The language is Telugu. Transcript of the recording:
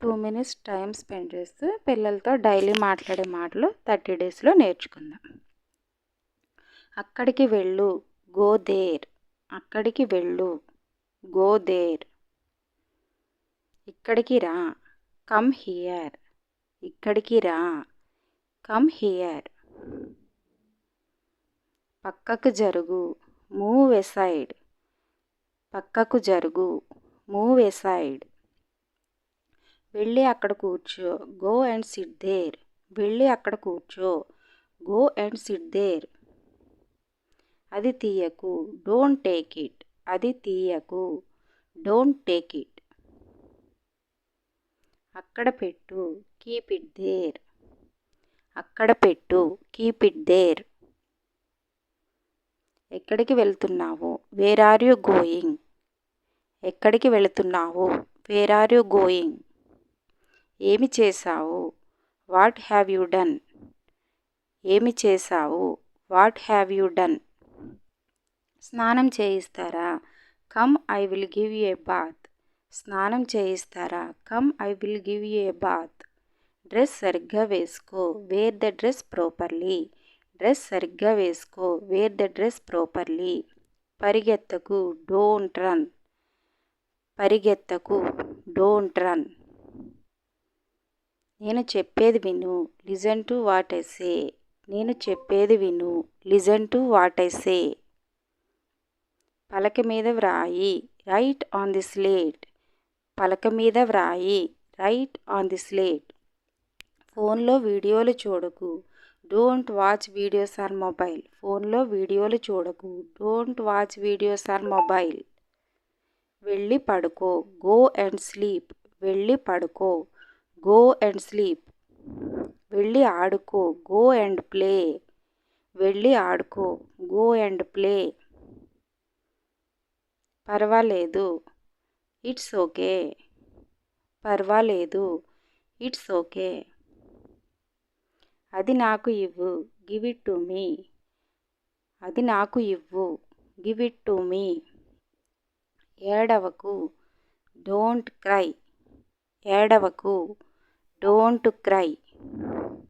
టూ మినిట్స్ టైం స్పెండ్ చేస్తూ పిల్లలతో డైలీ మాట్లాడే మాటలు థర్టీ డేస్లో నేర్చుకుందాం. అక్కడికి వెళ్ళు గో దేర్. అక్కడికి వెళ్ళు గో దేర్. ఇక్కడికి రా. Come here. ఇక్కడికి రా. Come here. పక్కకు జరుగు. మూవ్ ఎసైడ్ పక్కకు జరుగు. మూవ్ ఎసైడ్ వెళ్ళి అక్కడ కూర్చో. గో అండ్ సిట్ దేర్ వెళ్ళి అక్కడ కూర్చో. గో అండ్ సిట్ దేర్ అది తీయకు. డోంట్ టేక్ ఇట్ అది తీయకు. డోంట్ టేక్ ఇట్ అక్కడ పెట్టు. కీప్ ఇట్ దేర్ అక్కడ పెట్టు. కీప్ ఇట్ దేర్ ఎక్కడికి వెళ్తున్నావు? వేర్ ఆర్ యు గోయింగ్ ఎక్కడికి వెళుతున్నావు? వేర్ ఆర్ యు గోయింగ్ ఏమి చేశావు? What have you done? ఏమి చేశావు? What have you done? స్నానం చేయిస్తారా? Come I will give you a bath. స్నానం చేయిస్తారా? Come I will give you a bath. Dress సరిగ్గా వేసుకో. Wear the dress properly. Dress సరిగ్గా వేసుకో. Wear the dress properly. పరిగెత్తకు. Don't run. పరిగెత్తకు. Don't run. నేను చెప్పేది విను listen to what I say. నేను చెప్పేది విను listen to what I say. పలక మీద వ్రాయి రైట్ ఆన్ ది స్లేట్. పలక మీద వ్రాయి రైట్ ఆన్ ది స్లేట్. ఫోన్లో వీడియోలు చూడకు don't watch videos on mobile. ఫోన్లో వీడియోలు చూడకు don't watch videos on mobile. వెళ్ళి పడుకో గో అండ్ స్లీప్. వెళ్ళి పడుకో. గో అండ్ స్లీప్ వెళ్ళి ఆడుకో. గో అండ్ ప్లే వెళ్ళి ఆడుకో. గో అండ్ ప్లే పర్వాలేదు. ఇట్స్ ఓకే పర్వాలేదు. ఇట్స్ ఓకే అది నాకు ఇవ్వు. గివ్ ఇట్ టు మీ అది నాకు ఇవ్వు. గివ్ ఇట్ టు మీ ఏడవకు. డోంట్ క్రై ఏడవకు. Don't cry